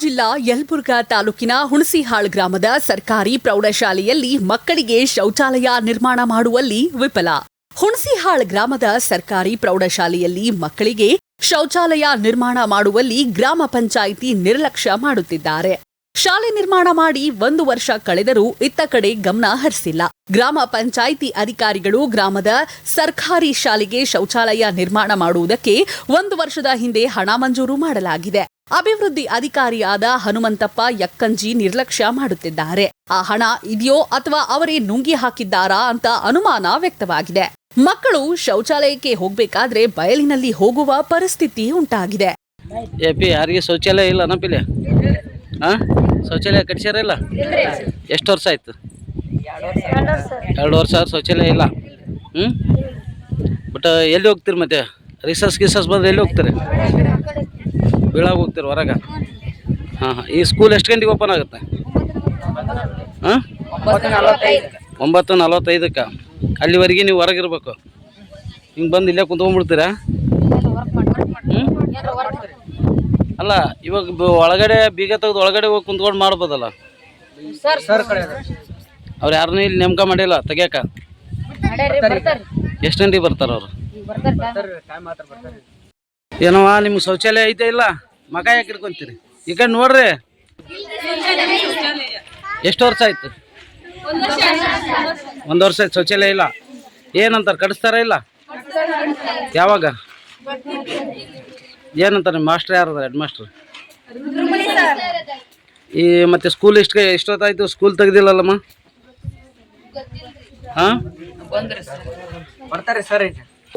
ಜಿಲ್ಲಾ ಯಲಬುರ್ಗಾ ತಾಲೂಕಿನ ಹುಣಸಿಹಾಳ್ ಗ್ರಾಮದ ಸರ್ಕಾರಿ ಪ್ರೌಢಶಾಲೆಯಲ್ಲಿ ಮಕ್ಕಳಿಗೆ ಶೌಚಾಲಯ ನಿರ್ಮಾಣ ಮಾಡುವಲ್ಲಿ ವಿಫಲ. ಹುಣಸಿಹಾಳ್ ಗ್ರಾಮದ ಸರ್ಕಾರಿ ಪ್ರೌಢಶಾಲೆಯಲ್ಲಿ ಮಕ್ಕಳಿಗೆ ಶೌಚಾಲಯ ನಿರ್ಮಾಣ ಮಾಡುವಲ್ಲಿ ಗ್ರಾಮ ಪಂಚಾಯಿತಿ ನಿರ್ಲಕ್ಷ್ಯ ಮಾಡುತ್ತಿದ್ದಾರೆ. ಶಾಲೆ ನಿರ್ಮಾಣ ಮಾಡಿ ಒಂದು ವರ್ಷ ಕಳೆದರೂ ಇತ್ತ ಕಡೆ ಗಮನ ಹರಿಸಿಲ್ಲ. ಗ್ರಾಮ ಪಂಚಾಯಿತಿ ಅಧಿಕಾರಿಗಳು ಗ್ರಾಮದ ಸರ್ಕಾರಿ ಶಾಲೆಗೆ ಶೌಚಾಲಯ ನಿರ್ಮಾಣ ಮಾಡುವುದಕ್ಕೆ ಒಂದು ವರ್ಷದ ಹಿಂದೆ ಹಣ ಮಂಜೂರು ಮಾಡಲಾಗಿದೆ. ಅಭಿವೃದ್ಧಿ ಅಧಿಕಾರಿಯಾದ ಹನುಮಂತಪ್ಪ ಯಕ್ಕಂಜಿ ನಿರ್ಲಕ್ಷ್ಯ ಮಾಡುತ್ತಿದ್ದಾರೆ. ಆ ಹಣ ಇದೆಯೋ ಅಥವಾ ಅವರೇ ನುಂಗಿ ಹಾಕಿದ್ದಾರಾ ಅಂತ ಅನುಮಾನ ವ್ಯಕ್ತವಾಗಿದೆ. ಮಕ್ಕಳು ಶೌಚಾಲಯಕ್ಕೆ ಹೋಗಬೇಕಾದ್ರೆ ಬಯಲಿನಲ್ಲಿ ಹೋಗುವ ಪರಿಸ್ಥಿತಿ ಉಂಟಾಗಿದೆ. ಶೌಚಾಲಯ ಇಲ್ಲ ಹಾಂ ಶೌಚಾಲಯ ಕಟ್ಸ್ಯಾರ ಇಲ್ಲ? ಎಷ್ಟು ವರ್ಷ ಆಯ್ತು? ಎರಡು ವರ್ಷ ಶೌಚಾಲಯ ಇಲ್ಲ. ಹ್ಞೂ ಬಟ್ ಎಲ್ಲಿ ಹೋಗ್ತೀರಿ ಮತ್ತೆ? ರಿಸರ್ಚ್ ಗಿಸರ್ಚ್ ಬಂದ್ರೆ ಎಲ್ಲಿ ಹೋಗ್ತೀರಿ? ಬೀಳಾಗ ಹೋಗ್ತೀರಿ ಹೊರಗೆ? ಹಾಂ ಹಾಂ. ಈ ಸ್ಕೂಲ್ ಎಷ್ಟು ಗಂಟೆಗೆ ಓಪನ್ ಆಗುತ್ತೆ? ಹಾಂ ಒಂಬತ್ತು ನಲ್ವತ್ತೈದಕ್ಕೆ. ಅಲ್ಲಿವರೆಗೆ ನೀವು ಹೊರಗಿರ್ಬೇಕು ಹಿಂಗೆ ಬಂದು ಇಲ್ಲೇ ಕುಂತ್ಕೊಂಡ್ಬಿಡ್ತೀರಾ? ಹ್ಞೂ ಅಲ್ಲ ಇವಾಗ ಬ- ಒಳಗಡೆ ಬೀಗ ತೆಗೆದು ಒಳಗಡೆ ಹೋಗಿ ಕುಂತ್ಕೊಂಡು ಮಾಡ್ಬೋದಲ್ಲ? ಅವ್ರು ಯಾರನ್ನೂ ಇಲ್ಲಿ ನೇಮಕ ಮಾಡಿಲ್ಲ ತೆಗಿಯಕ? ಎಷ್ಟು ಗಂಟೆಗೆ ಬರ್ತಾರ ಅವ್ರು? ಏನವ ನಿಮ್ಗೆ ಶೌಚಾಲಯ ಐತೆ ಇಲ್ಲ? ಮಗ ಯಾಕೆ ಇಟ್ಕೊಂತೀರಿ ಈ ಕಡೆ ನೋಡ್ರಿ. ಎಷ್ಟು ವರ್ಷ ಆಯ್ತು? ಒಂದು ವರ್ಷ ಆಯ್ತು ಶೌಚಾಲಯ ಇಲ್ಲ. ಏನಂತಾರೆ ಕಡಿಸ್ತಾರ ಇಲ್ಲ? ಯಾವಾಗ? ಏನಂತಾರೆ ನಿಮ್ಮ ಮಾಸ್ಟರ್ ಯಾರು ಹೆಡ್ ಮಾಸ್ಟರ್? ಈ ಮತ್ತೆ ಸ್ಕೂಲ್ ಎಷ್ಟು ಎಷ್ಟೊತ್ತಾಯ್ತು ಸ್ಕೂಲ್ ತೆಗ್ದಿಲ್ಲಲ್ಲಮ್ಮ? ಹಾಂ? ಬರ್ತಾರೆ ಸರ್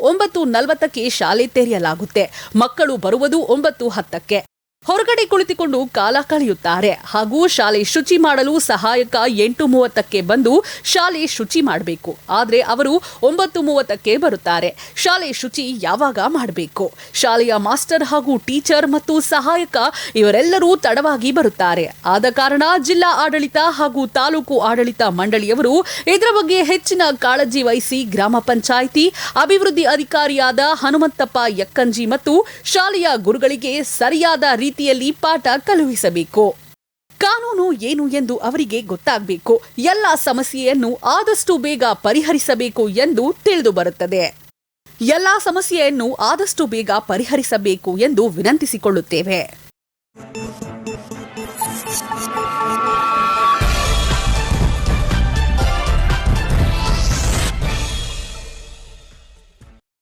ಒಂಬತ್ತು ನಲವತ್ತಕ್ಕೆ ಶಾಲೆ ತೆರೆಯಲಾಗುತ್ತೆ. ಮಕ್ಕಳು ಬರುವುದು ಒಂಬತ್ತು ಹತ್ತಕ್ಕೆ. ಹೊರಗಡೆ ಕುಳಿತುಕೊಂಡು ಕಾಲ ಕಳೆಯುತ್ತಾರೆ. ಹಾಗೂ ಶಾಲೆ ಶುಚಿ ಮಾಡಲು ಸಹಾಯಕ ಎಂಟು ಮೂವತ್ತಕ್ಕೆ ಬಂದು ಶಾಲೆ ಶುಚಿ ಮಾಡಬೇಕು. ಆದರೆ ಅವರು ಒಂಬತ್ತು ಮೂವತ್ತಕ್ಕೆ ಬರುತ್ತಾರೆ. ಶಾಲೆ ಶುಚಿ ಯಾವಾಗ ಮಾಡಬೇಕು? ಶಾಲೆಯ ಮಾಸ್ಟರ್ ಹಾಗೂ ಟೀಚರ್ ಮತ್ತು ಸಹಾಯಕ ಇವರೆಲ್ಲರೂ ತಡವಾಗಿ ಬರುತ್ತಾರೆ. ಆದ ಕಾರಣ ಜಿಲ್ಲಾ ಆಡಳಿತ ಹಾಗೂ ತಾಲೂಕು ಆಡಳಿತ ಮಂಡಳಿಯವರು ಇದರ ಬಗ್ಗೆ ಹೆಚ್ಚಿನ ಕಾಳಜಿ ವಹಿಸಿ ಗ್ರಾಮ ಪಂಚಾಯಿತಿ, ಅಭಿವೃದ್ಧಿ ಅಧಿಕಾರಿಯಾದ ಹನುಮಂತಪ್ಪ ಯಕ್ಕಂಜಿ ಮತ್ತು ಶಾಲೆಯ ಗುರುಗಳಿಗೆ ಸರಿಯಾದ ರೀತಿಯಲ್ಲಿ ಪಾಠ ಕಳುಹಿಸಬೇಕು. ಕಾನೂನು ಏನು ಎಂದು ಅವರಿಗೆ ಗೊತ್ತಾಗಬೇಕು. ಎಲ್ಲ ಸಮಸ್ಯೆಯನ್ನು ಆದಷ್ಟು ಬೇಗ ಪರಿಹರಿಸಬೇಕು ಎಂದು ತಿಳಿದು ಬರುತ್ತದೆ. ಎಲ್ಲ ಸಮಸ್ಯೆಯನ್ನು ಆದಷ್ಟು ಬೇಗ ಪರಿಹರಿಸಬೇಕು ಎಂದು ವಿನಂತಿಸಿಕೊಳ್ಳುತ್ತೇವೆ.